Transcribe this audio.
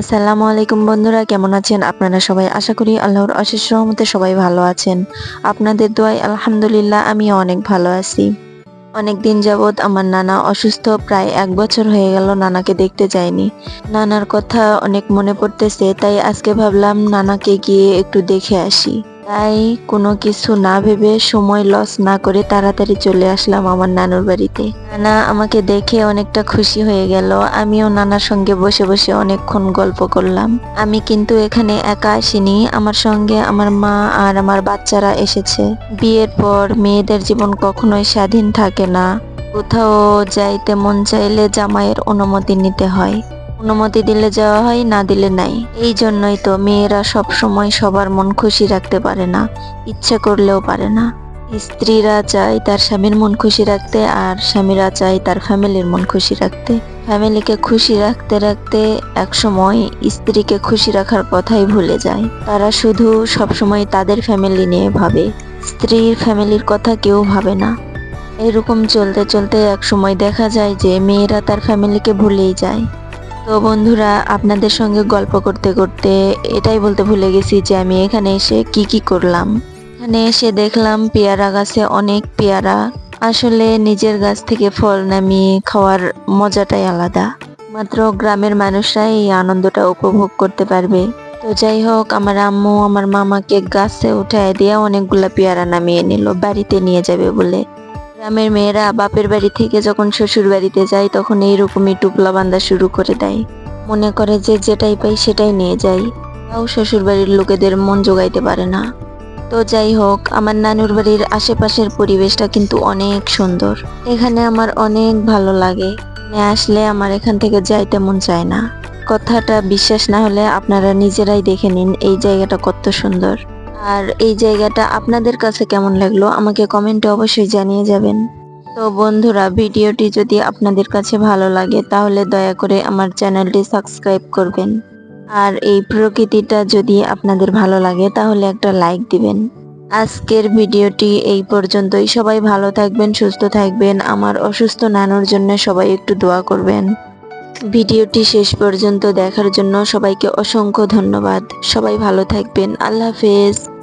আসসালামু আলাইকুম বন্ধুরা, কেমন আছেন? আপনারা সবাই আশা করি আল্লাহর অশেষ রহমতে সবাই ভালো আছেন। আপনাদের দোয়ায় আলহামদুলিল্লাহ আমি অনেক ভালো আছি। অনেক দিন যাবৎ আমার নানা অসুস্থ, প্রায় এক বছর হয়ে গেল নানাকে দেখতে যাইনি। নানার কথা অনেক মনে পড়তেছে, তাই আজকে ভাবলাম নানাকে গিয়ে একটু দেখে আসি। তাই কোনো কিছু না ভেবে সময় লস না করে তাড়াতাড়ি চলে আসলাম আমার নানুর বাড়িতে। নানা আমাকে দেখে অনেকটা খুশি হয়ে গেল। আমিও নানার সঙ্গে বসে বসে অনেকক্ষণ গল্প করলাম। আমি কিন্তু এখানে একা আসিনি। আমার সঙ্গে আমার মা আর আমার বাচ্চারা এসেছে। বিয়ের পর মেয়েদের জীবন কখনোই স্বাধীন থাকে না। কোথাও যাইতে মন চাইলে জামাইয়ের অনুমতি নিতে হয়। অনুমতি দিলে যাওয়া হয়, না দিলে নাই। এই জন্যই তো মেয়েরা সব সময় সবার মন খুশি রাখতে পারে না, ইচ্ছে করলেও পারে না। স্ত্রীরা চায় তার স্বামীর মন খুশি রাখতে আর স্বামীরা চায় তার ফ্যামিলির মন খুশি রাখতে। ফ্যামিলিকে খুশি রাখতে রাখতে একসময় স্ত্রীকে খুশি রাখার কথাই ভুলে যায়। তারা শুধু সবসময় তাদের ফ্যামিলি নিয়ে ভাবে, স্ত্রীর ফ্যামিলির কথা কেউ ভাবে না। এরকম চলতে চলতে এক সময় দেখা যায় যে মেয়েরা তার ফ্যামিলিকে ভুলেই যায়। তো বন্ধুরা, আপনাদের সঙ্গে গল্প করতে করতে এটাই বলতে ভুলে গেছি যে আমি এখানে এসে কি কি করলাম। এখানে এসে দেখলাম পেয়ারা গাছে অনেক পেয়ারা। আসলে নিজের গাছ থেকে ফল নামিয়ে খাওয়ার মজাটাই আলাদা। মাত্র গ্রামের মানুষরাই এই আনন্দটা উপভোগ করতে পারবে। তো যাই হোক, আমার আম্মু আমার মামাকে গাছে উঠায় দিয়ে অনেকগুলা পেয়ারা নামিয়ে নিল, বাড়িতে নিয়ে যাবে বলে। গ্রামের মেয়েরা বাপের বাড়ি থেকে যখন শ্বশুর বাড়িতে যায়, তখন এইরকমই টুপলা বান্ধা শুরু করে দেয়। মনে করে যে যেটাই পাই সেটাই নিয়ে যাই তাও শ্বশুর বাড়ির লোকেদের মন জোগাইতে পারে না। তো যাই হোক, আমার নানুর বাড়ির আশেপাশের পরিবেশটা কিন্তু অনেক সুন্দর। এখানে আমার অনেক ভালো লাগে। আসলে আমার এখান থেকে যাইতে মন চায় না। কথাটা বিশ্বাস না হলে আপনারা নিজেরাই দেখে নিন এই জায়গাটা কত সুন্দর। আর এই জায়গাটা আপনাদের কাছে কেমন লাগল আমাকে কমেন্টে অবশ্যই জানিয়ে যাবেন। তো বন্ধুরা, ভিডিওটি যদি আপনাদের কাছে ভালো লাগে তাহলে দয়া করে আমার চ্যানেলটি সাবস্ক্রাইব করবেন। আর এই প্রকৃতিটা যদি আপনাদের ভালো লাগে তাহলে একটা লাইক দিবেন। আজকের ভিডিওটি এই পর্যন্তই। সবাই ভালো থাকবেন, সুস্থ থাকবেন। আমার অসুস্থ নানুর জন্য সবাই একটু দোয়া করবেন। ভিডিওটি শেষ পর্যন্ত দেখার জন্য সবাইকে অসংখ্য ধন্যবাদ। সবাই ভালো থাকবেন। আল্লাহ হাফেজ।